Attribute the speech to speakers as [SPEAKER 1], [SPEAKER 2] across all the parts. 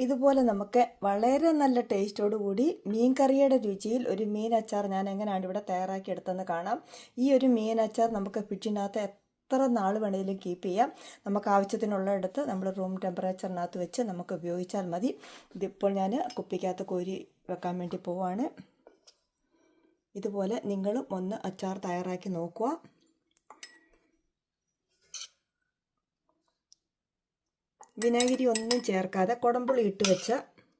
[SPEAKER 1] ഇതുപോലെ നമുക്ക് വളരെ നല്ല ടേസ്റ്റോടു കൂടി മീൻ കറിയുടെ രുചിയിൽ ഒരു മീൻ അച്ചാർ ഞാൻ എങ്ങനെയാണ് ഇവിടെ തയ്യാറാക്കി എടുത്തതെന്ന് കാണാം. ഈ ഒരു മീൻ അച്ചാർ നമുക്ക് ഫ്രിഡ്ജിനകത്ത് എത്ര നാൾ വേണമെങ്കിലും കീപ്പ് ചെയ്യാം. നമുക്ക് ആവശ്യത്തിനുള്ള എടുത്ത് നമ്മൾ റൂം ടെമ്പറേച്ചറിനകത്ത് വെച്ച് നമുക്ക് ഉപയോഗിച്ചാൽ മതി. ഇതിപ്പോൾ ഞാൻ കുപ്പിക്കകത്ത് കോരി വെക്കാൻ വേണ്ടി പോവാണ്. ഇതുപോലെ നിങ്ങളും ഒന്ന് അച്ചാർ തയ്യാറാക്കി നോക്കുക. വിനാഗിരി ഒന്നും ചേർക്കാതെ കുടമ്പുളി ഇട്ട് വെച്ച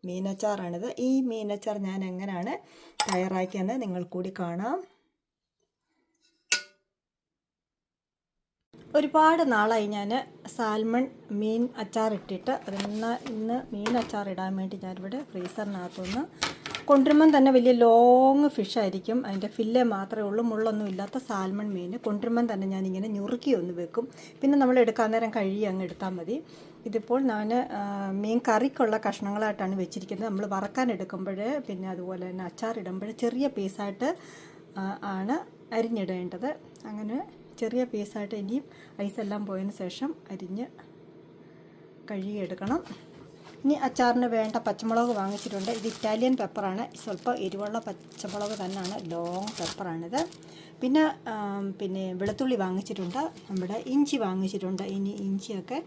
[SPEAKER 1] മീനച്ചാറാണിത്. ഈ മീനച്ചാർ ഞാൻ എങ്ങനെയാണ് തയ്യാറാക്കിയെന്ന് നിങ്ങൾ കൂടി കാണാം. ഒരുപാട് നാളായി ഞാൻ സാൽമൺ മീൻ അച്ചാർ ഇട്ടിട്ട് അതിന്ന് ഇന്ന് മീൻ അച്ചാർ ഇടാൻ വേണ്ടി ഞാനിവിടെ ഫ്രീസറിനകത്തുനിന്ന് കൊണ്ടുവരുമ്പം തന്നെ വലിയ ലോങ് ഫിഷ് ആയിരിക്കും. അതിന്റെ ഫില്ലേ മാത്രമേ ഉള്ളൂ. മുള്ളൊന്നും ഇല്ലാത്ത സാൽമൺ മീൻ. കൊണ്ടുവരുമ്പം തന്നെ ഞാനിങ്ങനെ ഞുറുക്കി ഒന്ന് വെക്കും. പിന്നെ നമ്മൾ എടുക്കാൻ നേരം കഴുകി അങ്ങ് എടുത്താൽ മതി. ഇതിപ്പോൾ ഞാൻ മീൻ കറിക്കുള്ള കഷ്ണങ്ങളായിട്ടാണ് വെച്ചിരിക്കുന്നത്. നമ്മൾ വറക്കാൻ എടുക്കുമ്പോൾ പിന്നെ അതുപോലെ തന്നെ അച്ചാർ ഇടുമ്പോൾ ചെറിയ പീസായിട്ട് ആണ് അരിഞ്ഞിടേണ്ടത്. അങ്ങനെ ചെറിയ പീസായിട്ട് ഇനിയും ഐസെല്ലാം പോയതിന് ശേഷം അരിഞ്ഞ് കഴുകിയെടുക്കണം. ഇനി അച്ചാറിന് വേണ്ട പച്ചമുളക് വാങ്ങിച്ചിട്ടുണ്ട്. ഇത് ഇറ്റാലിയൻ പെപ്പറാണ്. സ്വല്പം എരിവുള്ള പച്ചമുളക് തന്നെയാണ്. ലോങ് പെപ്പറാണിത്. പിന്നെ പിന്നെ വെളുത്തുള്ളി വാങ്ങിച്ചിട്ടുണ്ട്. നമ്മുടെ ഇഞ്ചി വാങ്ങിച്ചിട്ടുണ്ട്. ഇനി ഇഞ്ചിയൊക്കെ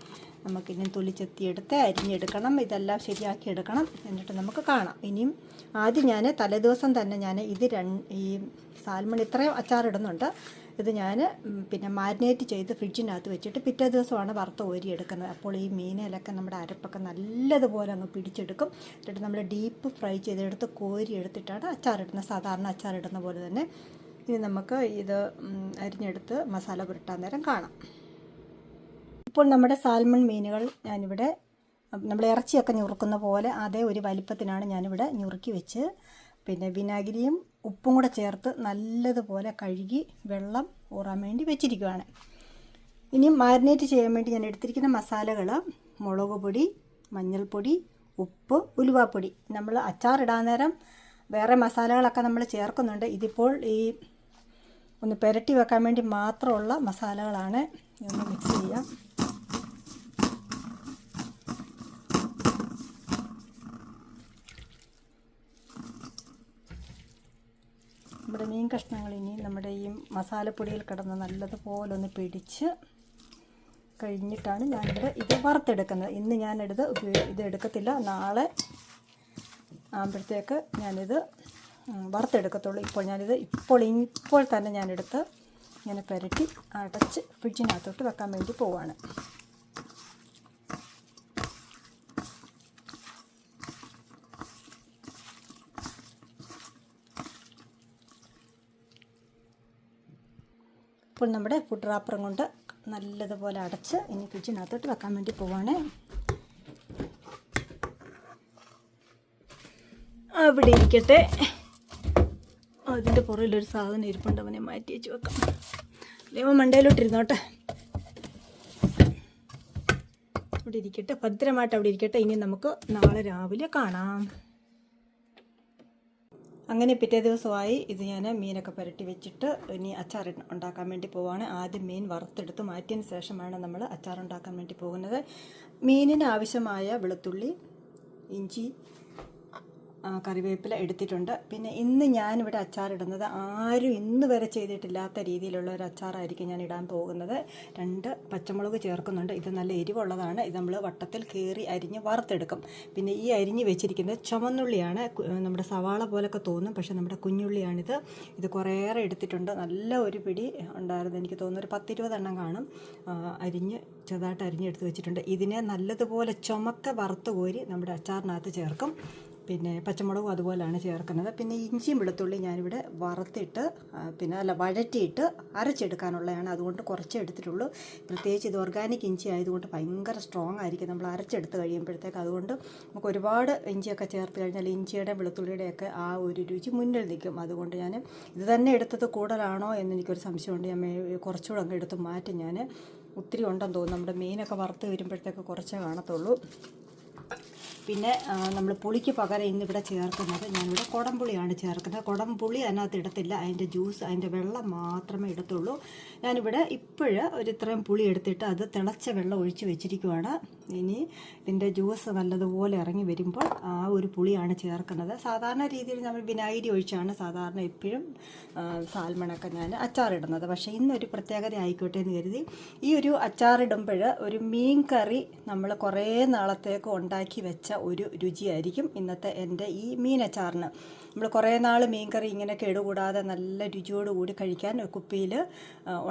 [SPEAKER 1] നമുക്കിനി തൊലിച്ചെത്തിയെടുത്ത് അരിഞ്ഞെടുക്കണം. ഇതെല്ലാം ശരിയാക്കി എടുക്കണം. എന്നിട്ട് നമുക്ക് കാണാം. ഇനിയും ആദ്യം ഞാൻ തലേദിവസം തന്നെ ഞാൻ ഇത് രണ്ട് ഈ സാൽമൺ ഇത്രയും അച്ചാറിടുന്നുണ്ട്. ഇത് ഞാൻ പിന്നെ മാരിനേറ്റ് ചെയ്ത് ഫ്രിഡ്ജിനകത്ത് വെച്ചിട്ട് പിറ്റേ ദിവസമാണ് വറുത്ത് എടുക്കുന്നത് അപ്പോൾ ഈ മീനിലൊക്കെ നമ്മുടെ അരപ്പൊക്കെ നല്ലതുപോലെ അങ്ങ് പിടിച്ചെടുക്കും. എന്നിട്ട് നമ്മൾ ഡീപ്പ് ഫ്രൈ ചെയ്തെടുത്ത് കോരി എടുത്തിട്ടാണ് അച്ചാറിടുന്നത്. സാധാരണ അച്ചാറിടുന്ന പോലെ തന്നെ. ഇനി നമുക്ക് ഇത് അരിഞ്ഞെടുത്ത് മസാല പുരട്ടാൻ നേരം കാണാം. ഇപ്പോൾ നമ്മുടെ സാൽമൺ മീനുകൾ ഞാനിവിടെ നമ്മൾ ഇറച്ചിയൊക്കെ ഞുറുക്കുന്ന പോലെ അതേ ഒരു വലിപ്പത്തിനാണ് ഞാനിവിടെ ഞുറുക്കി വെച്ച്. പിന്നെ വിനാഗിരിയും ഉപ്പും കൂടെ ചേർത്ത് നല്ലതുപോലെ കഴുകി വെള്ളം ഊറാൻ വേണ്ടി വെച്ചിരിക്കുകയാണ് ഇനി മാരിനേറ്റ് ചെയ്യാൻ വേണ്ടി ഞാൻ എടുത്തിരിക്കുന്ന മസാലകൾ മുളക് പൊടി മഞ്ഞൾപ്പൊടി ഉപ്പ് ഉലുവാപ്പൊടി. നമ്മൾ അച്ചാറിടാൻ നേരം വേറെ മസാലകളൊക്കെ നമ്മൾ ചേർക്കുന്നുണ്ട്. ഇതിപ്പോൾ ഈ ഒന്ന് പുരട്ടി വെക്കാൻ വേണ്ടി മാത്രമുള്ള മസാലകളാണ്. ഒന്ന് മിക്സ് ചെയ്യാം നമ്മുടെ മീൻ കഷ്ണങ്ങൾ ഇനി നമ്മുടെ ഈ മസാലപ്പൊടിയിൽ കിടന്ന് നല്ലതുപോലെ ഒന്ന് പിടിച്ച് കഴിഞ്ഞിട്ടാണ് ഞാനിവിടെ ഇത് വറുത്തെടുക്കുന്നത്. ഇന്ന് ഉപയോഗി ഇത് എടുക്കത്തില്ല. നാളെ ആകുമ്പോഴത്തേക്ക് ഞാനിത് വറുത്തെടുക്കത്തുള്ളൂ. ഇപ്പോൾ ഞാനിത് ഇപ്പോൾ ഇപ്പോൾ തന്നെ ഞാനെടുത്ത് ഇങ്ങനെ പുരട്ടി അടച്ച് ഫ്രിഡ്ജിനകത്തോട്ട് വെക്കാൻ വേണ്ടി പോവാണ്. ഇപ്പോൾ നമ്മുടെ ഫുഡ് റാപ്പറും കൊണ്ട് നല്ലതുപോലെ അടച്ച് ഇനി ഫ്രിഡ്ജിനകത്തോട്ട് വെക്കാൻ വേണ്ടി പോവാണ്. അവിടെ ഇരിക്കട്ടെ. അതിന്റെ പുറകിലൊരു സാധനം ഇരിപ്പുണ്ട് അവനെ മാറ്റി വെച്ച് വെക്കാം. മണ്ടയിലോട്ട് മണ്ടയിലോട്ടിരുന്നോട്ടെ. അവിടെ ഇരിക്കട്ടെ ഭദ്രമായിട്ട് അവിടെ ഇരിക്കട്ടെ. ഇനി നമുക്ക് നാളെ രാവിലെ കാണാം. അങ്ങനെ പിറ്റേ ദിവസമായി ഇത് ഞാൻ മീനൊക്കെ പുരട്ടി വെച്ചിട്ട് ഇനി അച്ചാർ ഉണ്ടാക്കാൻ വേണ്ടി പോവാണ്. ആദ്യം മീൻ വറുത്തെടുത്ത് മാറ്റിയതിന് ശേഷമാണ് നമ്മൾ അച്ചാർ ഉണ്ടാക്കാൻ വേണ്ടി പോകുന്നത്. മീനിന് ആവശ്യമായ വെളുത്തുള്ളി ഇഞ്ചി കറിവേപ്പില എടുത്തിട്ടുണ്ട്. പിന്നെ ഇന്ന് ഞാനിവിടെ അച്ചാറിടുന്നത് ആരും ഇന്ന് വരെ ചെയ്തിട്ടില്ലാത്ത രീതിയിലുള്ള ഒരു അച്ചാറായിരിക്കും ഞാൻ ഇടാൻ പോകുന്നത്. രണ്ട് പച്ചമുളക് ചേർക്കുന്നുണ്ട്. ഇത് നല്ല എരിവുള്ളതാണ്. ഇത് നമ്മൾ വട്ടത്തിൽ കീറി അരിഞ്ഞ് വറുത്തെടുക്കും. പിന്നെ ഈ അരിഞ്ഞ് വെച്ചിരിക്കുന്നത് ചുമന്നുള്ളിയാണ് നമ്മുടെ സവാള പോലൊക്കെ തോന്നും പക്ഷേ നമ്മുടെ കുഞ്ഞുള്ളിയാണിത്. ഇത് കുറേയേറെ എടുത്തിട്ടുണ്ട്. നല്ല ഒരു പിടി ഉണ്ടായിരുന്നു. എനിക്ക് തോന്നുന്നു ഒരു പത്തിരുപതെണ്ണം കാണും. അരിഞ്ഞ് ചെറുതായിട്ട് അരിഞ്ഞെടുത്ത് വെച്ചിട്ടുണ്ട്. ഇതിനെ നല്ലതുപോലെ ചുമക്ക വറുത്ത് കോരി നമ്മുടെ അച്ചാറിനകത്ത് ചേർക്കും. പിന്നെ പച്ചമുളകും അതുപോലെയാണ് ചേർക്കുന്നത്. പിന്നെ ഇഞ്ചിയും വെളുത്തുള്ളി ഞാനിവിടെ വറുത്തിട്ട് പിന്നെ അല്ല വഴറ്റിയിട്ട് അരച്ചെടുക്കാനുള്ളതാണ്. അതുകൊണ്ട് കുറച്ചേ എടുത്തിട്ടുള്ളൂ. പ്രത്യേകിച്ച് ഇത് ഓർഗാനിക് ഇഞ്ചി ആയതുകൊണ്ട് ഭയങ്കര സ്ട്രോങ് ആയിരിക്കും. നമ്മൾ അരച്ചെടുത്ത് കഴിയുമ്പോഴത്തേക്ക് അതുകൊണ്ട് നമുക്ക് ഒരുപാട് ഇഞ്ചിയൊക്കെ ചേർത്ത് കഴിഞ്ഞാൽ ഇഞ്ചിയുടെ വെളുത്തുള്ളിയുടെയൊക്കെ ആ ഒരു രുചി മുന്നിൽ നിൽക്കും. അതുകൊണ്ട് ഞാൻ ഇത് തന്നെ എടുത്തത് കൂടുതലാണോ എന്ന് എനിക്കൊരു സംശയമുണ്ട്. ഞാൻ കുറച്ചുകൂടെ അങ്ങ് എടുത്ത് മാറ്റി. ഞാൻ ഒത്തിരി ഉണ്ടെന്ന് തോന്നുന്നു. നമ്മുടെ മീനൊക്കെ വറുത്ത് വരുമ്പോഴത്തേക്ക് കുറച്ചേ കാണത്തുള്ളൂ. പിന്നെ നമ്മൾ പുളിക്ക് പകരം ഇന്നിവിടെ ചേർക്കുന്നത് ഞാനിവിടെ കുടംപുളിയാണ് ചേർക്കുന്നത്. കുടംപുളി അതിനകത്ത് ഇടത്തില്ല. അതിന്റെ ജ്യൂസ് അതിന്റെ വെള്ളം മാത്രമേ ഇടത്തുള്ളൂ. ഞാനിവിടെ ഇപ്പോഴ് ഒരു ഇത്രയും പുളി എടുത്തിട്ട് അത് തിളച്ച വെള്ളം ഒഴിച്ച് വെച്ചിരിക്കുവാണ്. ഇനി ഇതിന്റെ ജ്യൂസ് നല്ലതുപോലെ ഇറങ്ങി വരുമ്പോൾ ആ ഒരു പുളിയാണ് ചേർക്കുന്നത്. സാധാരണ രീതിയിൽ നമ്മൾ വിനാഗിരി ഒഴിച്ചാണ് സാധാരണ എപ്പോഴും സാൽമണൊക്കെ ഞാൻ അച്ചാറിടുന്നത്. പക്ഷേ ഇന്നൊരു പ്രത്യേകത ആയിക്കോട്ടെ എന്ന് കരുതി ഈ ഒരു അച്ചാറിടുമ്പോൾ ഒരു മീൻ കറി നമ്മൾ കുറേ നാളത്തേക്ക് ഉണ്ടാക്കി വെച്ച ഒരു രുചിയായിരിക്കും ഇന്നത്തെ എന്റെ ഈ മീനച്ചാറിന്. നമ്മൾ കുറേ നാൾ മീൻകറി ഇങ്ങനെ കേടുകൂടാതെ നല്ല രുചിയോടുകൂടി കഴിക്കാൻ കുപ്പിയിൽ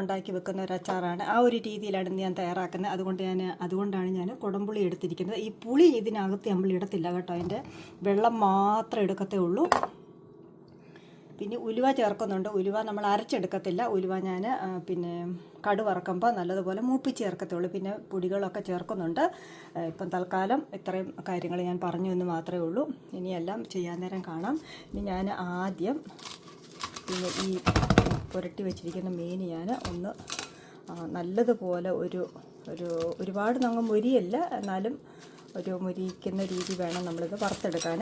[SPEAKER 1] ഉണ്ടാക്കി വെക്കുന്ന ഒരു അച്ചാറാണ്. ആ ഒരു രീതിയിലാണ് ഞാൻ തയ്യാറാക്കുന്നത്. അതുകൊണ്ട് ഞാൻ അതുകൊണ്ടാണ് ഞാൻ കുടംപുളി എടുത്തിരിക്കുന്നത്. ഈ പുളി ഇതിനകത്ത് നമ്മൾ ഇടത്തില്ല കേട്ടോ. അതിന്റെ വെള്ളം മാത്രം എടുക്കത്തേ ഉള്ളൂ. പിന്നെ ഉലുവ ചേർക്കുന്നുണ്ട്. ഉലുവ നമ്മൾ അരച്ചെടുക്കത്തില്ല. ഉലുവ ഞാൻ പിന്നെ കടു വറക്കുമ്പോൾ നല്ലതുപോലെ മൂപ്പിച്ച് ചേർക്കത്തുള്ളൂ. പിന്നെ പൊടികളൊക്കെ ചേർക്കുന്നുണ്ട്. ഇപ്പം തൽക്കാലം ഇത്രയും കാര്യങ്ങൾ ഞാൻ പറഞ്ഞു എന്ന് മാത്രമേ ഉള്ളൂ. ഇനിയെല്ലാം ചെയ്യാൻ നേരം കാണാം. ഇനി ഞാൻ ആദ്യം പിന്നെ ഈ പുരട്ടി വെച്ചിരിക്കുന്ന മീൻ ഞാൻ ഒന്ന് നല്ലതുപോലെ ഒരു ഒരു ഒരുപാട് നമ്മൾ മുരിയല്ല. എന്നാലും ഒരു മുരിക്കുന്ന രീതി വേണം നമ്മളിത് വറുത്തെടുക്കാൻ.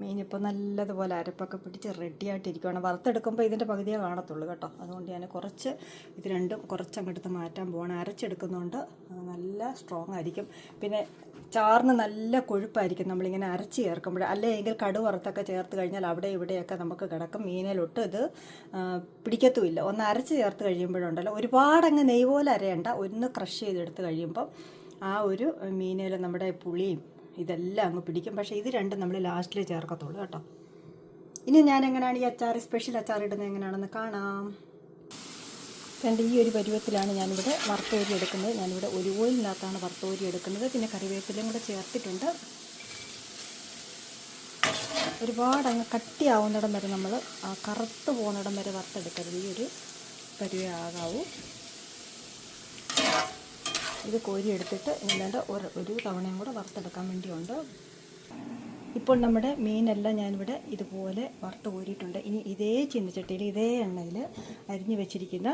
[SPEAKER 1] മീനിപ്പോൾ നല്ലതുപോലെ അരപ്പൊക്കെ പിടിച്ച് റെഡിയായിട്ടിരിക്കുകയാണ് വറുത്തെടുക്കുമ്പോൾ ഇതിന്റെ പകുതിയേ കാണത്തുള്ളൂ കേട്ടോ. അതുകൊണ്ട് ഞാൻ കുറച്ച് ഇത് രണ്ടും കുറച്ച് അങ്ങോട്ട് മാറ്റാൻ പോവാണ്. അരച്ചെടുക്കുന്നതുകൊണ്ട് നല്ല സ്ട്രോങ് ആയിരിക്കും. പിന്നെ ചാറിന് നല്ല കൊഴുപ്പായിരിക്കും നമ്മളിങ്ങനെ അരച്ച് ചേർക്കുമ്പോൾ. അല്ലെങ്കിൽ കടു വറുത്തൊക്കെ ചേർത്ത് കഴിഞ്ഞാൽ അവിടെ ഇവിടെയൊക്കെ നമുക്ക് കിടക്കും. മീനിലൊട്ട് ഇത് പിടിക്കത്തുമില്ല. ഒന്ന് അരച്ച് ചേർത്ത് കഴിയുമ്പോഴുണ്ടല്ലോ. ഒരുപാടങ്ങ് നെയ് പോലെ അരയണ്ട. ഒന്ന് ക്രഷ് ചെയ്തെടുത്ത് കഴിയുമ്പോൾ ആ ഒരു മീനിൽ നമ്മുടെ പുളിയും ഇതെല്ലാം അങ്ങ് പിടിക്കും. പക്ഷേ ഇത് രണ്ടും നമ്മൾ ലാസ്റ്റിൽ ചേർക്കത്തുള്ളൂ കേട്ടോ. ഇനി ഞാൻ എങ്ങനെയാണ് ഈ അച്ചാർ സ്പെഷ്യൽ അച്ചാർ ഇടുന്നത് എങ്ങനെയാണെന്ന് കാണാം. രണ്ട് ഈ ഒരു പരുവത്തിലാണ് ഞാനിവിടെ വറുത്തോരി എടുക്കുന്നത്. ഞാനിവിടെ ഒരു ഓയിലിനകത്താണ് വറുത്തോരി എടുക്കുന്നത്. പിന്നെ കറിവേപ്പിലയും കൂടെ ചേർത്തിട്ടുണ്ട്. ഒരുപാട് അങ്ങ് കട്ടിയാവുന്നിടം വരെ നമ്മൾ കറുത്ത് പോകുന്നിടം വരെ വറുത്തെടുക്കരുത്. ഈ ഒരു പരുവേ ആകാവൂ ഇത് കോരി എടുത്തിട്ട് ഇല്ലാണ്ട് ഒരു ഒരു തവണയും കൂടെ വറുത്തെടുക്കാൻ വേണ്ടിയുണ്ട്. ഇപ്പോൾ നമ്മുടെ മീനെല്ലാം ഞാനിവിടെ ഇതുപോലെ വറുത്ത് കോരിയിട്ടുണ്ട്. ഇനി ഇതേ ചീനച്ചട്ടിയിൽ ഇതേ എണ്ണയിൽ അരിഞ്ഞു വെച്ചിരിക്കുന്ന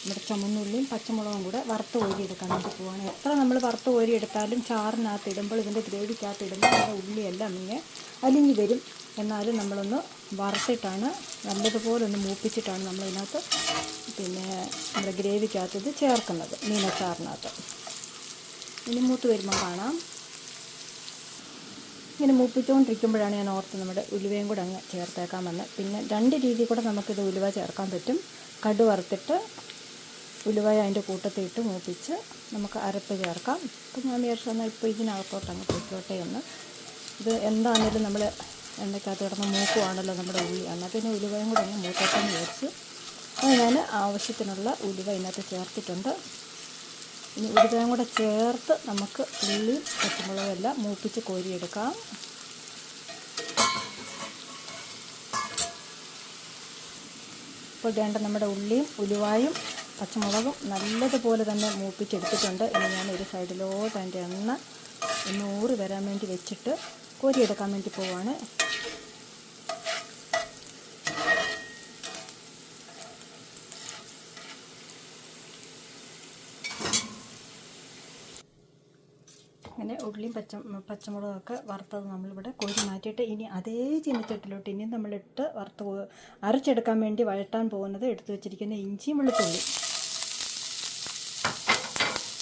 [SPEAKER 1] നമ്മുടെ ചുമന്നുള്ളിയും പച്ചമുളകും കൂടെ വറുത്ത് കോരി എടുക്കാൻ വേണ്ടി പോവാണ്. എത്ര നമ്മൾ വറുത്ത് കോരി എടുത്താലും ചാറിനകത്ത് ഇടുമ്പോൾ ഇതിന്റെ ഗ്രേവിക്കകത്ത് ഇടുമ്പോൾ നമ്മുടെ ഉള്ളിയെല്ലാം ഇങ്ങനെ അലിഞ്ഞു വരും. എന്നാലും നമ്മളൊന്ന് വറുത്തിട്ടാണ് നല്ലതുപോലെ ഒന്ന് മൂപ്പിച്ചിട്ടാണ് നമ്മളതിനകത്ത് പിന്നെ നമ്മുടെ ഗ്രേവിക്കകത്ത് ഇത് ചേർക്കുന്നത് മീനച്ചാറിനകത്ത്. ഇനി മൂത്ത് വരുമ്പോൾ കാണാം. ഇങ്ങനെ മൂപ്പിച്ചുകൊണ്ടിരിക്കുമ്പോഴാണ് ഞാൻ ഓർത്ത് നമ്മുടെ ഉലുവയും കൂടെ അങ്ങ് ചേർത്തേക്കാമെന്ന്. പിന്നെ രണ്ട് രീതിയിൽ കൂടെ നമുക്കിത് ഉലുവ ചേർക്കാൻ പറ്റും. കടു വറുത്തിട്ട് ഉലുവ അതിന്റെ കൂട്ടത്തിട്ട് മൂപ്പിച്ച് നമുക്ക് അരപ്പ് ചേർക്കാം. അപ്പം ഞാൻ വിചാരിച്ചു എന്നാൽ ഇപ്പോൾ ഇതിനകത്തോട്ട് അങ്ങ് പൊയ്ക്കോട്ടെ എന്ന്. ഇത് എന്താണേലും നമ്മൾ എണ്ണയ്ക്കകത്ത് കിടന്ന് മൂക്കുവാണല്ലോ നമ്മുടെ ഉള്ളി. എന്നാൽ പിന്നെ ഉലുവയും കൂടെ ഒന്ന് മൂത്തോട്ടെ എന്ന് അത് ഞാൻ ആവശ്യത്തിനുള്ള ഉലുവ ഇതിനകത്ത് ചേർത്തിട്ടുണ്ട്. ഇനി ഉലുവയും കൂടെ ചേർത്ത് നമുക്ക് ഉള്ളിയും പച്ചമുളകും എല്ലാം മൂപ്പിച്ച് കോരിയെടുക്കാം. ഇപ്പോൾ വേണ്ട നമ്മുടെ ഉള്ളിയും ഉലുവായും പച്ചമുളകും നല്ലതുപോലെ തന്നെ മൂപ്പിച്ചെടുത്തിട്ടുണ്ട് ഇനി ഞാൻ ഒരു സൈഡിലോട്ട് അതിന്റെ എണ്ണ നൂറ് വരാൻ വേണ്ടി വെച്ചിട്ട് കോരിയെടുക്കാൻ വേണ്ടി പോവാണ്. അങ്ങനെ ഉള്ളിയും പച്ച പച്ചമുളകൊക്കെ വറുത്തത് നമ്മളിവിടെ കോരി മാറ്റിയിട്ട് ഇനി അതേ ചീനച്ചട്ടിലോട്ട് ഇനി നമ്മളിട്ട് വറുത്ത് അരച്ചെടുക്കാൻ വേണ്ടി വഴട്ടാൻ പോകുന്നത് എടുത്തു വെച്ചിരിക്കുന്ന ഇഞ്ചിയും വെളുത്തുള്ളി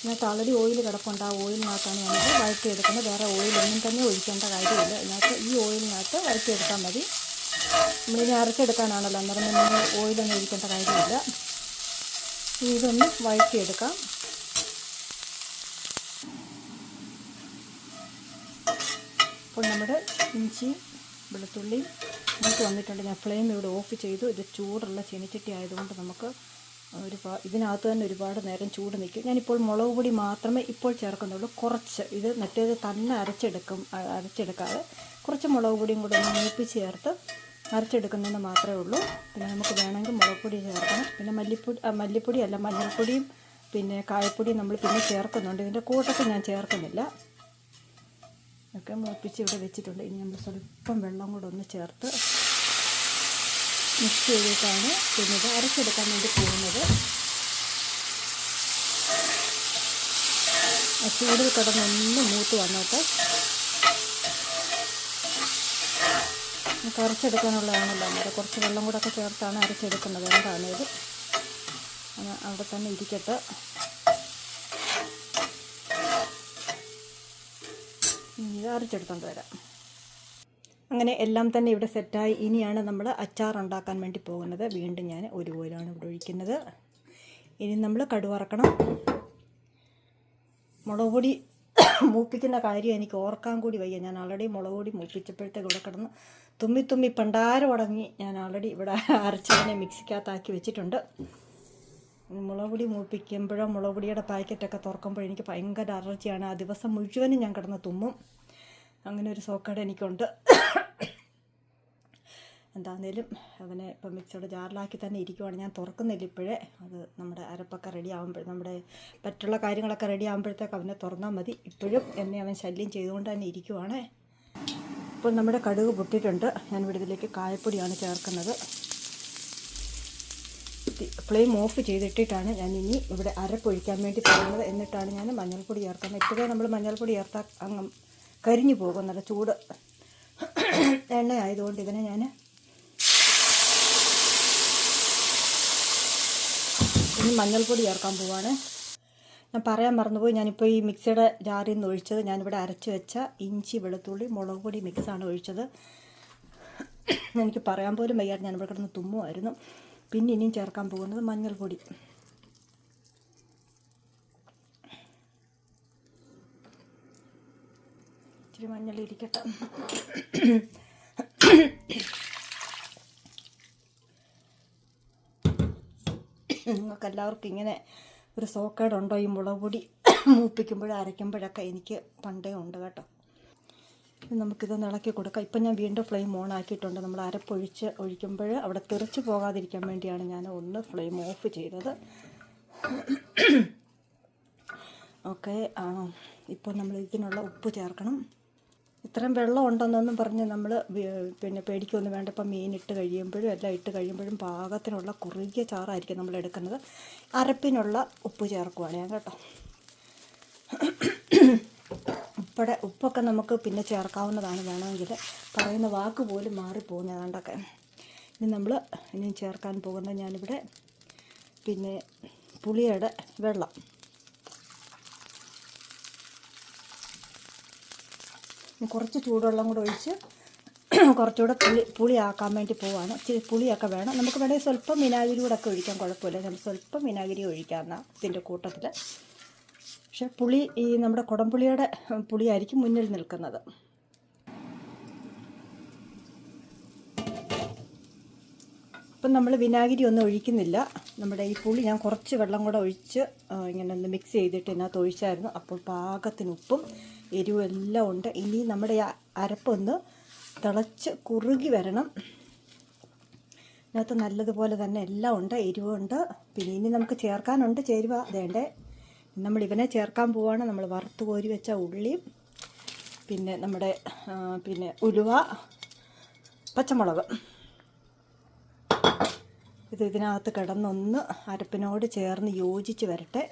[SPEAKER 1] ഇതിനകത്ത് ആൾറെഡി ഓയിൽ കിടപ്പുണ്ട്. ആ ഓയിലിനകത്താണ് ഞാനിത് വഴറ്റിയെടുക്കുന്നത്. വേറെ ഓയിലൊന്നും തന്നെ ഒഴിക്കേണ്ട കാര്യമില്ല. ഇതിനകത്ത് ഈ ഓയിലിനകത്ത് വഴറ്റിയെടുത്താൽ മതി. നമ്മളിനി അരച്ചെടുക്കാനാണല്ലോ. അന്നേരം നമ്മൾ ഓയിലൊന്നും ഒഴിക്കേണ്ട കാര്യമില്ല. ഇതൊന്ന് വഴറ്റിയെടുക്കാം. അപ്പോൾ നമ്മുടെ ഇഞ്ചി വെളുത്തുള്ളി മൂത്ത് വന്നിട്ടുണ്ട്. ഞാൻ ഫ്ലെയിം ഇവിടെ ഓഫ് ചെയ്തു. ഇത് ചൂടുള്ള ചെനിച്ചട്ടി ആയതുകൊണ്ട് നമുക്ക് ഒരു ഇതിനകത്ത് തന്നെ ഒരുപാട് നേരം ചൂട് നിൽക്കും. ഞാനിപ്പോൾ മുളക് പൊടി മാത്രമേ ഇപ്പോൾ ചേർക്കുന്നുള്ളൂ. കുറച്ച് ഇത് മറ്റേത് തന്നെ അരച്ചെടുക്കും അരച്ചെടുക്കാതെ കുറച്ച് മുളക് പൊടിയും കൂടെ ഒന്ന് ചേർത്ത് അരച്ചെടുക്കുന്നതെന്ന് മാത്രമേ ഉള്ളൂ. പിന്നെ നമുക്ക് വേണമെങ്കിൽ മുളക് പൊടി ചേർക്കണം. പിന്നെ മല്ലിപ്പൊടി മല്ലിപ്പൊടി അല്ല മഞ്ഞൾപ്പൊടിയും പിന്നെ കായപ്പൊടിയും നമ്മൾ പിന്നെ ചേർക്കുന്നുണ്ട്. ഇതിന്റെ കൂട്ടത്തിൽ ഞാൻ ചേർക്കുന്നില്ല. ഒക്കെ മൂപ്പിച്ച് ഇവിടെ വെച്ചിട്ടുണ്ട്. ഇനി നമ്മൾ സ്വല്പം വെള്ളം കൂടെ ഒന്ന് ചേർത്ത് മിക്സ് ചെയ്തിട്ടാണ് ഇത് അരച്ചെടുക്കാൻ വേണ്ടി പോകുന്നത്. ചൂടിൽ കിടന്നൊന്ന് മൂത്ത് വന്നോട്ടെ. അരച്ചെടുക്കാനുള്ളതാണല്ലോ അന്നേരം കുറച്ച് വെള്ളം കൂടെ ഒക്കെ ചേർത്താണ് അരച്ചെടുക്കുന്നത്. എന്താണ് ഇത്. അവിടെ തന്നെ ഇരിക്കട്ടെ. ഇത് അരച്ചെടുത്തോണ്ട് വരാം. അങ്ങനെ എല്ലാം തന്നെ ഇവിടെ സെറ്റായി. ഇനിയാണ് നമ്മൾ അച്ചാർ ഉണ്ടാക്കാൻ വേണ്ടി പോകുന്നത്. വീണ്ടും ഞാൻ ഒരു ഓയിലാണ് ഇവിടെ ഒഴിക്കുന്നത്. ഇനി നമ്മൾ കടുവറക്കണം മുളക് പൊടി മൂപ്പിക്കുന്ന കാര്യം എനിക്ക് ഓർക്കാൻ കൂടി വയ്യ. ഞാൻ ആൾറെഡി മുളക് പൊടി മൂപ്പിച്ചപ്പോഴത്തേക്ക് ഇവിടെ കിടന്ന് തുമ്മി തുമ്മി പണ്ടാരം ഉടങ്ങി ഞാൻ ആൾറെഡി ഇവിടെ അരച്ചതിനെ മിക്സിക്കകത്താക്കി വെച്ചിട്ടുണ്ട്. മുളക് പൊടി മൂപ്പിക്കുമ്പോഴോ മുളക് പൊടിയുടെ പാക്കറ്റൊക്കെ തുറക്കുമ്പോഴോ എനിക്ക് ഭയങ്കര അലർജിയാണ്. ആ ദിവസം മുഴുവനും ഞാൻ കിടന്ന് തുമ്മും. അങ്ങനെ ഒരു സോക്കേട് എനിക്കുണ്ട്. എന്താണേലും അവനെ ഇപ്പം മിക്സിയുടെ ജാറിലാക്കി തന്നെ ഇരിക്കുവാണ്. ഞാൻ തുറക്കുന്നില്ല ഇപ്പോഴേ. അത് നമ്മുടെ അരപ്പൊക്കെ റെഡി ആകുമ്പോൾ നമ്മുടെ മറ്റുള്ള കാര്യങ്ങളൊക്കെ റെഡി ആകുമ്പോഴത്തേക്ക് അവനെ തുറന്നാൽ മതി. ഇപ്പോഴും എന്നെ അവൻ ശല്യം ചെയ്തുകൊണ്ട് തന്നെ ഇരിക്കുവാണേ. ഇപ്പോൾ നമ്മുടെ കടുക് പൊട്ടിയിട്ടുണ്ട്. ഞാൻ ഇതിലേക്ക് കായപ്പൊടിയാണ് ചേർക്കുന്നത്. ഫ്ലെയിം ഓഫ് ചെയ്തിട്ടിട്ടാണ് ഞാൻ ഇനി ഇവിടെ അരപ്പൊഴിക്കാൻ വേണ്ടി പറയുന്നത്. എന്നിട്ടാണ് ഞാൻ മഞ്ഞൾപ്പൊടി ചേർക്കുന്നത്. ഇപ്പോഴേ നമ്മൾ മഞ്ഞൾപ്പൊടി ചേർത്താൽ കരിഞ്ഞു പോകും നല്ല ചൂട് എണ്ണ ആയതുകൊണ്ട് ഇതിനെ ഞാൻ ഇനി മഞ്ഞൾപ്പൊടി ചേർക്കാൻ പോവാണ്. ഞാൻ പറയാൻ മറന്നുപോയി ഞാനിപ്പോൾ ഈ മിക്സിയുടെ ജാറിൽ നിന്ന് ഒഴിച്ചത് ഞാനിവിടെ അരച്ച് വെച്ച ഇഞ്ചി വെളുത്തുള്ളി മുളക് പൊടി മിക്സാണ് ഒഴിച്ചത്. എനിക്ക് പറയാൻ പോലും വയ്യാതെ ഞാനിവിടെ കിടന്ന് തുമ്മുമായിരുന്നു പിന്നെ ഇനിയും ചേർക്കാൻ പോകുന്നത് മഞ്ഞൾപ്പൊടി. ഇച്ചിരി മഞ്ഞൾ ഇരിക്കട്ടെ. നിങ്ങൾക്ക് എല്ലാവർക്കും ഇങ്ങനെ ഒരു സോക്കേടുണ്ടോ? ഈ മുളക് പൊടി അരയ്ക്കുമ്പോഴൊക്കെ എനിക്ക് പണ്ടേ ഉണ്ട് കേട്ടോ. നമുക്കിതൊന്ന് ഇളക്കി കൊടുക്കാം. ഇപ്പം ഞാൻ വീണ്ടും ഫ്ലെയിം ഓൺ ആക്കിയിട്ടുണ്ട്. നമ്മൾ അരപ്പൊഴിച്ച് ഒഴിക്കുമ്പോൾ അവിടെ തെറിച്ച് പോകാതിരിക്കാൻ വേണ്ടിയാണ് ഞാൻ ഒന്ന് ഫ്ലെയിം ഓഫ് ചെയ്തത്. ഓക്കെ ഇപ്പോൾ നമ്മൾ ഇതിനുള്ള ഉപ്പ് ചേർക്കണം. ഇത്രയും വെള്ളം ഉണ്ടെന്നൊന്നും പറഞ്ഞ് നമ്മൾ പിന്നെ പേടിക്കൊന്നും വേണ്ട ഇപ്പം മീൻ ഇട്ട് കഴിയുമ്പോഴും എല്ലാം ഇട്ട് കഴിയുമ്പോഴും പാകത്തിനുള്ള കുറുകിയ ചാറായിരിക്കും നമ്മൾ എടുക്കുന്നത്. അരപ്പിനുള്ള ഉപ്പ് ചേർക്കുവാണ് ഞാൻ കേട്ടോ. ഉപ്പടെ ഉപ്പൊക്കെ നമുക്ക് പിന്നെ ചേർക്കാവുന്നതാണ് വേണമെങ്കിൽ. പറയുന്ന വാക്ക് പോലും മാറിപ്പോകും ഏതാണ്ടൊക്കെ ഇനി നമ്മൾ ഇനി ചേർക്കാൻ പോകുന്ന ഞാനിവിടെ പിന്നെ പുളിയുടെ വെള്ളം. കുറച്ച് ചൂടുവെള്ളം കൂടെ ഒഴിച്ച് കുറച്ചുകൂടെ പുളി പുളിയാക്കാൻ വേണ്ടി പോവാണ്. ഇച്ചിരി പുളിയൊക്കെ വേണം. നമുക്ക് വേണമെങ്കിൽ സ്വല്പം വിനാഗിരി കൂടെ ഒക്കെ ഒഴിക്കാൻ കുഴപ്പമില്ല. നമുക്ക് സ്വല്പം വിനാഗിരി ഒഴിക്കാമെന്ന ഇതിന്റെ കൂട്ടത്തിൽ പക്ഷെ പുളി ഈ നമ്മുടെ കുടംപുളിയുടെ പുളിയായിരിക്കും മുന്നിൽ നിൽക്കുന്നത്. ഇപ്പം നമ്മൾ വിനാഗിരി ഒന്നും ഒഴിക്കുന്നില്ല. നമ്മുടെ ഈ പുളി ഞാൻ കുറച്ച് വെള്ളം കൂടെ ഒഴിച്ച് ഇങ്ങനെ ഒന്ന് മിക്സ് ചെയ്തിട്ട് ഇതിനകത്ത് ഒഴിച്ചായിരുന്നു. അപ്പോൾ പാകത്തിന് ഉപ്പും എരിവും എല്ലാം ഉണ്ട്. ഇനി നമ്മുടെ അരപ്പൊന്ന് തിളച്ച് കുറുകി വരണം. ഇതിനകത്ത് നല്ലതുപോലെ തന്നെ എല്ലാം ഉണ്ട്. എരിവുണ്ട്. പിന്നെ ഇനി നമുക്ക് ചേർക്കാനുണ്ട്. ചേരുവ വേണ്ടേ? നമ്മൾ ഇവനെ ചേർക്കാൻ പോവാണ്. നമ്മൾ വറുത്ത് കോരി വെച്ച ഉള്ളിയും പിന്നെ നമ്മുടെ പിന്നെ ഉലുവ പച്ചമുളക്. ഇത് ഇതിനകത്ത് കിടന്നൊന്ന് അരപ്പിനോട് ചേർന്ന് യോജിച്ച് വരട്ടെ.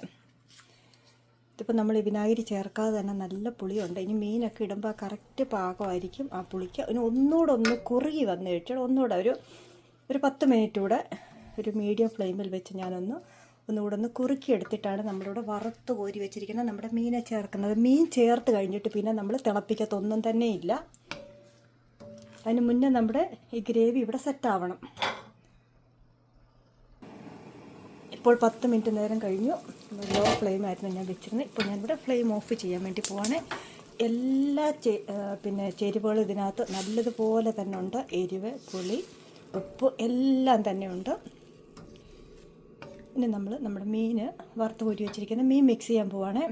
[SPEAKER 1] ഇതിപ്പോൾ നമ്മൾ വിനാഗിരി ചേർക്കാതെ തന്നെ നല്ല പുളിയുണ്ട്. ഇനി മീനൊക്കെ ഇടുമ്പോൾ കറക്റ്റ് പാകമായിരിക്കും. ആ പുളിക്ക് ഇനി ഒന്നുകൂടെ ഒന്ന് കുറുകി വന്നു കഴിച്ചാൽ ഒന്നുകൂടെ ഒരു ഒരു പത്ത് മിനിറ്റ് കൂടെ ഒരു മീഡിയം ഫ്ലെയിമിൽ വെച്ച് ഞാനൊന്ന് ഒന്നുകൂടെ ഒന്ന് കുറുക്കി എടുത്തിട്ടാണ് നമ്മളിവിടെ വറുത്ത് കോരി വെച്ചിരിക്കുന്നത്. നമ്മുടെ മീനെ ചേർക്കുന്നത്. മീൻ ചേർത്ത് കഴിഞ്ഞിട്ട് പിന്നെ നമ്മൾ തിളപ്പിക്കത്തൊന്നും തന്നെ ഇല്ല. അതിന് മുന്നേ നമ്മുടെ ഈ ഗ്രേവി ഇവിടെ സെറ്റാവണം ഇപ്പോൾ പത്ത് മിനിറ്റ് നേരം കഴിഞ്ഞു. ലോ ഫ്ലെയിം ആയിരുന്നു ഞാൻ വെച്ചിരുന്നത്. ഇപ്പോൾ ഞാനിവിടെ ഫ്ലെയിം ഓഫ് ചെയ്യാൻ വേണ്ടി പോവാണ്. എല്ലാ പിന്നെ ചേരുവകളും ഇതിനകത്ത് നല്ലതുപോലെ തന്നെ ഉണ്ട്. എരിവ് പുളി ഉപ്പ് എല്ലാം തന്നെ ഉണ്ട്. പിന്നെ നമ്മൾ നമ്മുടെ മീൻ വറുത്ത് കോരി വെച്ചിരിക്കുന്ന മീൻ മിക്സ് ചെയ്യാൻ പോവാണ്.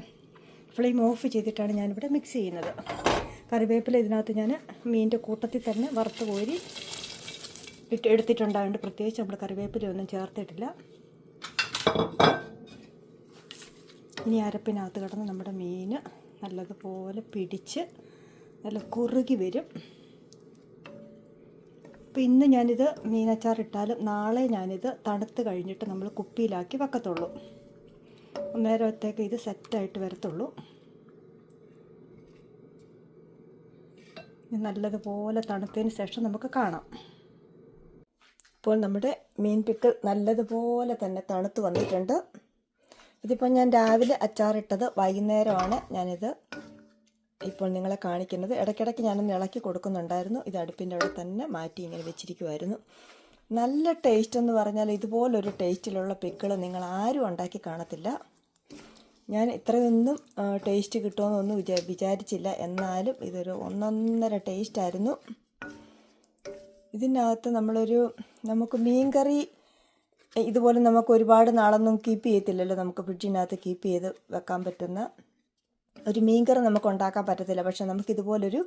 [SPEAKER 1] ഫ്ലെയിം ഓഫ് ചെയ്തിട്ടാണ് ഞാനിവിടെ മിക്സ് ചെയ്യുന്നത്. കറിവേപ്പില ഇതിനകത്ത് ഞാൻ മീനിന്റെ കൂട്ടത്തിൽ തന്നെ വറുത്ത് കോരി ഇട്ട് എടുത്തിട്ടുണ്ടായതുകൊണ്ട് പ്രത്യേകിച്ച് നമ്മൾ കറിവേപ്പില ഒന്നും ചേർത്തിട്ടില്ല. ഇനി അരപ്പിനകത്ത് കിടന്ന് നമ്മുടെ മീൻ നല്ലതുപോലെ പിടിച്ച് നല്ല കുറുകി വരും. അപ്പം ഇന്ന് ഞാനിത് മീനച്ചാറിട്ടാലും നാളെ ഞാനിത് തണുത്ത് കഴിഞ്ഞിട്ട് നമ്മൾ കുപ്പിയിലാക്കി വെക്കത്തുള്ളൂ. അന്നേരത്തേക്ക് ഇത് സെറ്റായിട്ട് വരത്തുള്ളൂ. നല്ലതുപോലെ തണുത്തതിന് ശേഷം നമുക്ക് കാണാം. അപ്പോൾ നമ്മുടെ മീൻ പിക്കൽ നല്ലതുപോലെ തന്നെ തണുത്ത് വന്നിട്ടുണ്ട്. ഇതിപ്പോൾ ഞാൻ രാവിലെ അച്ചാറിട്ടത് വൈകുന്നേരമാണ് ഞാനിത് ഇപ്പോൾ നിങ്ങളെ കാണിക്കുന്നത്. ഇടയ്ക്കിടയ്ക്ക് ഞാനൊന്ന് ഇളക്കി കൊടുക്കുന്നുണ്ടായിരുന്നു. ഇത് അടുപ്പിന്റെ അവിടെ തന്നെ മാറ്റി ഇങ്ങനെ വെച്ചിരിക്കുമായിരുന്നു നല്ല ടേസ്റ്റ് എന്ന് പറഞ്ഞാൽ ഇതുപോലൊരു ടേസ്റ്റിലുള്ള പിക്കിൾ നിങ്ങൾ ആരും ഉണ്ടാക്കി കാണത്തില്ല. ഞാൻ ഇത്രയൊന്നും ടേസ്റ്റ് കിട്ടുമെന്നൊന്നും വിചാ വിചാരിച്ചില്ല. എന്നാലും ഇതൊരു ഒന്നൊന്നര ടേസ്റ്റായിരുന്നു ഇതിനകത്ത് നമ്മളൊരു നമുക്ക് മീൻകറി ഇതുപോലെ നമുക്ക് ഒരുപാട് നാളൊന്നും കീപ്പ് ചെയ്യത്തില്ലല്ലോ. നമുക്ക് ഫ്രിഡ്ജിനകത്ത് കീപ്പ് ചെയ്ത് വെക്കാൻ പറ്റുന്ന ഒരു മീൻകറി നമുക്ക് ഉണ്ടാക്കാൻ പറ്റത്തില്ല. പക്ഷെ നമുക്ക് ഇതുപോലൊരു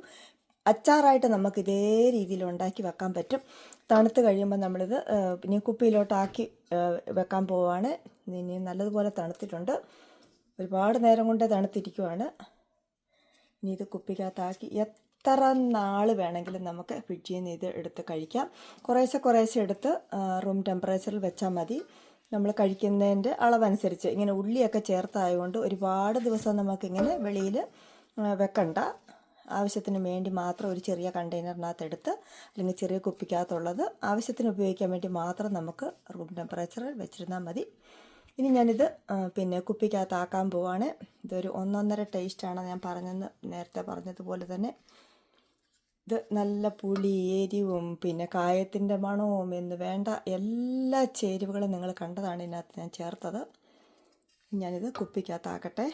[SPEAKER 1] അച്ചാറായിട്ട് നമുക്ക് ഇതേ രീതിയിൽ ഉണ്ടാക്കി വെക്കാൻ പറ്റും. തണുത്ത് കഴിയുമ്പോൾ നമ്മളിത് പിന്നെ കുപ്പിയിലോട്ടാക്കി വെക്കാൻ പോവാണ്. ഇനി നല്ലതുപോലെ തണുത്തിട്ടുണ്ട്. ഒരുപാട് നേരം കൊണ്ട് തണുത്തിരിക്കുവാണ്. ഇനി ഇത് കുപ്പിക്കകത്താക്കി എത്ര നാൾ വേണമെങ്കിലും നമുക്ക് ഫ്രിഡ്ജിൽ നിന്ന് ഇത് എടുത്ത് കഴിക്കാം. കുറേശ്ശെ കുറേശ്ശെ എടുത്ത് റൂം ടെമ്പറേച്ചറിൽ വെച്ചാൽ മതി. നമ്മൾ കഴിക്കുന്നതിന്റെ അളവനുസരിച്ച് ഇങ്ങനെ ഉള്ളിയൊക്കെ ചേർത്തായതുകൊണ്ട് ഒരുപാട് ദിവസം നമുക്കിങ്ങനെ വെളിയിൽ വെക്കണ്ട. ആവശ്യത്തിന് വേണ്ടി മാത്രം ഒരു ചെറിയ കണ്ടെയ്നറിനകത്ത് എടുത്ത് അല്ലെങ്കിൽ ചെറിയ കുപ്പിക്കകത്തുള്ളത് ആവശ്യത്തിന് ഉപയോഗിക്കാൻ വേണ്ടി മാത്രം നമുക്ക് റൂം ടെമ്പറേച്ചറിൽ വെച്ചിരുന്നാൽ മതി. ഇനി ഞാനിത് പിന്നെ കുപ്പിക്കകത്താക്കാൻ പോവാണ്. ഇതൊരു ഒന്നൊന്നര ടേസ്റ്റാണ് ഞാൻ പറഞ്ഞെന്ന് നേരത്തെ പറഞ്ഞതുപോലെ തന്നെ. ഇത് നല്ല പുളി എരിവും പിന്നെ കായത്തിന്റെ മണവും എന്ന് വേണ്ട എല്ലാ ചേരുവകളും നിങ്ങൾ കണ്ടതാണ് ഇതിനകത്ത് ഞാൻ ചേർത്തത്. ഞാനിത് കുപ്പിക്കകത്താക്കട്ടെ.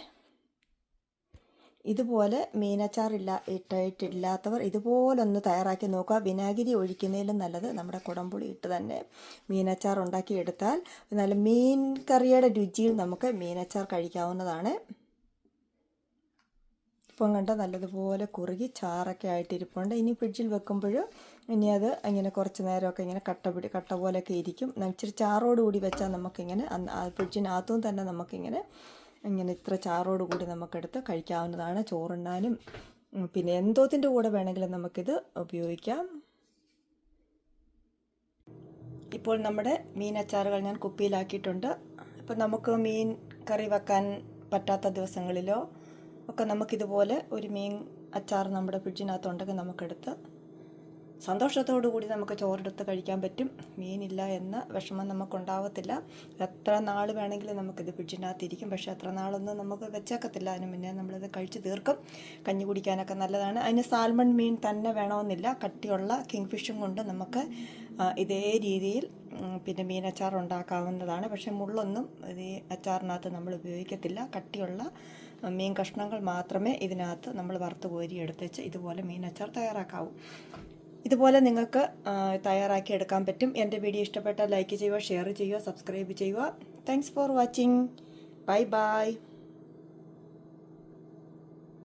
[SPEAKER 1] ഇതുപോലെ മീനച്ചാറില്ല ഇട്ടിട്ടില്ലാത്തവർ ഇതുപോലൊന്ന് തയ്യാറാക്കി നോക്കുക. വിനാഗിരി ഒഴിക്കുന്നതിലും നല്ലത് നമ്മുടെ കുടംപുളി ഇട്ട് തന്നെ മീനച്ചാർ ഉണ്ടാക്കിയെടുത്താൽ നല്ല മീൻ കറിയുടെ രുചിയിൽ നമുക്ക് മീനച്ചാർ കഴിക്കാവുന്നതാണ്. ഇപ്പം കണ്ട നല്ലതുപോലെ കുറുകി ചാറൊക്കെ ആയിട്ടിരിപ്പുണ്ട്. ഇനി ഫ്രിഡ്ജിൽ വെക്കുമ്പോഴും ഇനി അത് ഇങ്ങനെ കുറച്ച് നേരമൊക്കെ ഇങ്ങനെ കട്ട പിടി കട്ട പോലെയൊക്കെ ഇരിക്കും. ഇച്ചിരി ചാറോടുകൂടി വെച്ചാൽ നമുക്കിങ്ങനെ ഫ്രിഡ്ജിനകത്തും തന്നെ നമുക്കിങ്ങനെ ഇങ്ങനെ ഇത്ര ചാറോടുകൂടി നമുക്കെടുത്ത് കഴിക്കാവുന്നതാണ് ചോറുണ്ണാനും. പിന്നെ എന്തോത്തിന്റെ കൂടെ വേണമെങ്കിലും നമുക്കിത് ഉപയോഗിക്കാം. ഇപ്പോൾ നമ്മുടെ മീൻ അച്ചാറുകൾ ഞാൻ കുപ്പിയിലാക്കിയിട്ടുണ്ട്. ഇപ്പോൾ നമുക്ക് മീൻ കറി വെക്കാൻ പറ്റാത്ത ദിവസങ്ങളിലോ ഒക്കെ നമുക്കിതുപോലെ ഒരു മീൻ അച്ചാർ നമ്മുടെ ഫ്രിഡ്ജിനകത്തുണ്ടെങ്കിൽ നമുക്കെടുത്ത് സന്തോഷത്തോടു കൂടി നമുക്ക് ചോറെടുത്ത് കഴിക്കാൻ പറ്റും. മീനില്ല എന്ന വിഷമം നമുക്കുണ്ടാവത്തില്ല. എത്ര നാൾ വേണമെങ്കിലും നമുക്കിത് ഫ്രിഡ്ജിനകത്തിരിക്കും. പക്ഷേ എത്ര നാളൊന്നും നമുക്ക് വെച്ചേക്കത്തില്ല. അതിന് മുന്നേ നമ്മളിത് കഴിച്ച് തീർക്കും. കഞ്ഞി കുടിക്കാനൊക്കെ നല്ലതാണ്. അതിന് സാൽമൺ മീൻ തന്നെ വേണമെന്നില്ല. കട്ടിയുള്ള കിങ് ഫിഷും കൊണ്ട് നമുക്ക് ഇതേ രീതിയിൽ പിന്നെ മീൻ അച്ചാർ ഉണ്ടാക്കാവുന്നതാണ് പക്ഷേ മുള്ളൊന്നും ഈ അച്ചാറിനകത്ത് നമ്മൾ ഉപയോഗിക്കത്തില്ല. കട്ടിയുള്ള മീൻ കഷ്ണങ്ങൾ മാത്രമേ ഇതിനകത്ത് നമ്മൾ വറുത്ത് കോരി എടുത്ത് വെച്ച് ഇതുപോലെ മീൻ അച്ചാർ തയ്യാറാക്കാവൂ. ഇതുപോലെ നിങ്ങൾക്ക് തയ്യാറാക്കി എടുക്കാൻ പറ്റും. എന്റെ വീഡിയോ ഇഷ്ടപ്പെട്ടാൽ ലൈക്ക് ചെയ്യുക ഷെയർ ചെയ്യുക സബ്സ്ക്രൈബ് ചെയ്യുക. Thanks for watching. Bye bye.